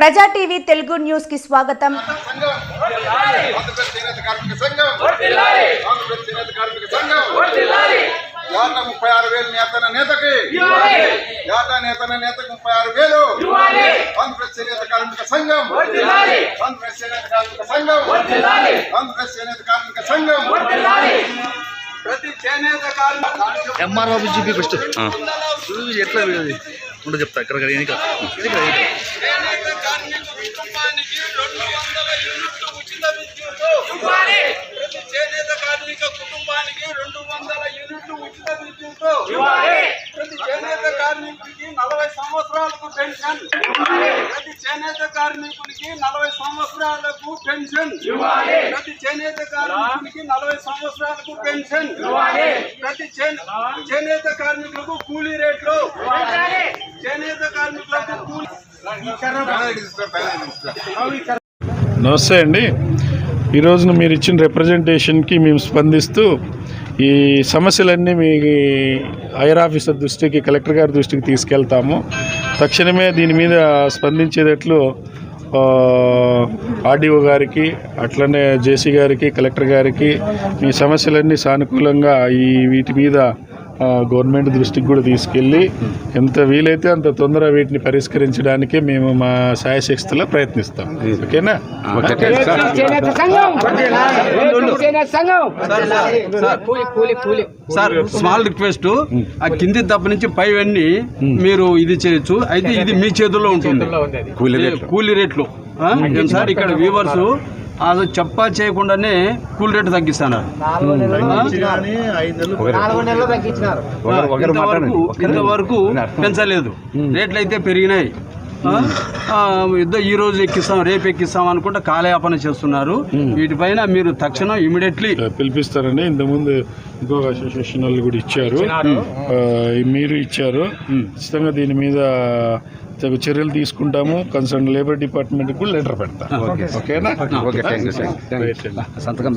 ప్రజా TV Telugu news కి స్వాగతం సంఘం ఆంధ్రప్రదేశ్ చేనేత కార్మిక సంఘం ఆంధ్రప్రదేశ్ చేనేత కార్మిక సంఘం యాట ముప్పై ఆరు వేలు నేతన నేతకి యాట నేతన నేతకు ముప్పై ఆరు వేలు ఆంధ్రప్రదేశ్ చేనేత కార్మిక సంఘం ఆంధ్రప్రదేశ్ చేనేత కార్మిక సంఘం ఆంధ్రప్రదేశ్ చేనేత కార్మిక సంఘం ప్రతి చేనేత కార్మిక ఎంఆర్ బాబు చూపి ఫస్ట్ ఎట్లా అది ఉండ చెప్తా ఇక్కడ ఇక్కడ చేనేత కార్మిక కుటుంబానికి రెండు వందల యూనిట్లు ఉచిత విద్యుత్ ప్రతి చేనేత కార్మిక కుటుంబానికి రెండు వందల యూనిట్లు ఉచిత విద్యుత్ ప్రతి చేనేత కార్మికుడికి నలభై సంవత్సరాలకు పెన్షన్ ప్రతి చేనేత కార్మికుడికి నలభై సంవత్సరాలకు పెన్షన్ ప్రతి చేనేత కార్మికుడికి నలభై సంవత్సరాలకు పెన్షన్ ప్రతి చేనే- చేనేత కార్మికులకు కూలీ రేట్లు నమస్తే అండి. ఈరోజున మీరు ఇచ్చిన రిప్రజెంటేషన్కి మేము స్పందిస్తూ ఈ సమస్యలన్నీ మీ ఐఆర్ ఆఫీసర్ దృష్టికి కలెక్టర్ గారి దృష్టికి తీసుకెళ్తాము. తక్షణమే దీని మీద స్పందించేటట్లు ఆర్డీఓ గారికి అట్లనే జేసీ గారికి కలెక్టర్ గారికి మీ సమస్యలన్నీ సానుకూలంగా ఈ వీటి మీద గవర్నమెంట్ దృష్టికి కూడా తీసుకెళ్ళి ఎంత వీలైతే అంత తొందరగా వీటిని పరిష్కరించడానికి మేము మా సాయశక్తిలో ప్రయత్నిస్తాం. ఓకేనా? కూలి కూలి సార్ స్మాల్ రిక్వెస్ట్. ఆ కింది దెబ్బ నుంచి పైవన్నీ మీరు ఇది చేయొచ్చు. అయితే ఇది మీ చేతుల్లో ఉంటుంది. కూలీ రేట్లు. సార్ ఇక్కడ వ్యూవర్స్ అది చెప్పా చేయకుండానే కూలి రేటు తగ్గిస్తున్నారు. నాలుగు నెలలు తగ్గించినారు. ఇంతవరకు పెంచలేదు. రేట్లు అయితే పెరిగినాయి. యుద్ధ ఈ రోజు ఎక్కిస్తాం రేపు ఎక్కిస్తాం అనుకుంటే కాలయాపన చేస్తున్నారు. వీటిపైన మీరు తక్షణం ఇమీడియట్లీ పిలిపిస్తారని ఇంతకుముందు ఇంకొక అసోసియేషన్ వాళ్ళు కూడా ఇచ్చారు. మీరు ఇచ్చారు. ఖచ్చితంగా దీని మీద తగు చర్యలు తీసుకుంటాము. కన్సర్న్ లేబర్ డిపార్ట్మెంట్ కూడా లెటర్ పెడతాం ఓకేనా. సంతకం